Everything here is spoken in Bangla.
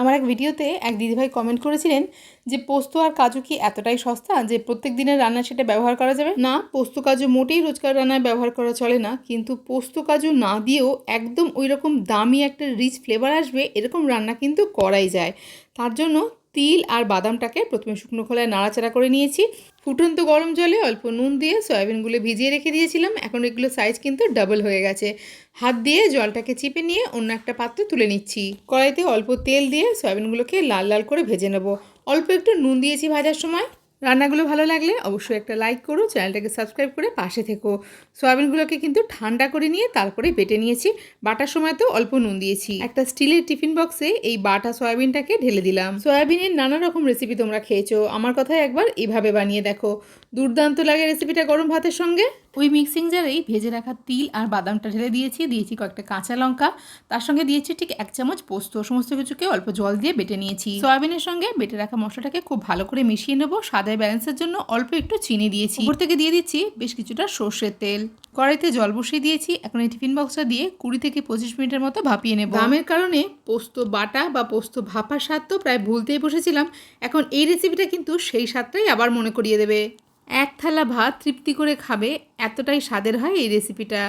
আমার এক ভিডিওতে এক দিদিভাই কমেন্ট করেছিলেন যে পোস্ত আর কাজু কি এতটাই সস্তা যে প্রত্যেক দিনের রান্না সেটা ব্যবহার করা যাবে? না, পোস্ত কাজু মোটেই রোজকার রান্নায় ব্যবহার করা চলে না, কিন্তু পোস্ত কাজু না দিয়েও একদম ওই রকম দামি একটা রিচ ফ্লেভার আসবে, এরকম রান্না কিন্তু করাই যায়। তার জন্য তিল আর বাদামটাকে প্রথমে শুকনো খোলায় নাড়াচাড়া করে নিয়েছি। ফুটন্ত গরম জলে অল্প নুন দিয়ে সয়াবিনগুলো ভিজিয়ে রেখে দিয়েছিলাম। এখন এগুলো সাইজ কিন্তু ডাবল হয়ে গেছে। হাত দিয়ে জলটাকে চিপে নিয়ে অন্য একটা পাত্রে তুলে নিচ্ছি। কড়াইতে অল্প তেল দিয়ে সয়াবিনগুলোকে লাল লাল করে ভেজে নেব। অল্প একটু নুন দিয়েছি ভাজার সময়। রান্নাগুলো ভালো লাগলে অবশ্যই একটা লাইক করো, চ্যানেলটাকে সাবস্ক্রাইব করে পাশে থেকো। সয়াবিনগুলোকে কিন্তু ঠান্ডা করে নিয়ে তারপরে বেটে নিয়েছি। বাটার সময় তো অল্প নুন দিয়েছি। একটা স্টিলের টিফিন বক্সে এই বাটা সয়াবিনটাকে ঢেলে দিলাম। সয়াবিনের নানা রকম রেসিপি তোমরা খেয়েছো। আমার কথায় একবার এভাবে বানিয়ে দেখো। দুর্দান্ত লাগে রেসিপিটা গরম ভাতের সঙ্গে। ওই মিক্সিং জারেই ভেজে রাখা তিল আর বাদামটা ঢেলে দিয়েছি দিয়েছি কয়েকটা কাঁচা লঙ্কা। তার সঙ্গে দিয়েছি ঠিক এক চামচ পোস্ত। সমস্ত কিছুকে অল্প জল দিয়ে বেটে নিয়েছি। সয়াবিনের সঙ্গে বেটে রাখা মশলাটাকে খুব ভালো করে মিশিয়ে নেব। সাদায় ব্যালেন্সের জন্য অল্প একটু চিনি দিয়েছি। উপর থেকে দিয়ে দিচ্ছি বেশ কিছুটা সর্ষের তেল। কড়াইতে জল বসিয়ে দিয়েছি। এখন এই টিফিন বক্সটা দিয়ে কুড়ি থেকে পঁচিশ মিনিটের মতো ভাপিয়ে নেব। দামের কারণে পোস্ত বাটা বা পোস্ত ভাপার স্বাদ তো প্রায় ভুলতেই বসেছিলাম। এখন এই রেসিপিটা কিন্তু সেই স্বাদটাই আবার মনে করিয়ে দেবে। এক থালা ভাত তৃপ্তি করে খাবে এতটাই স্বাদের হয় এই রেসিপিটা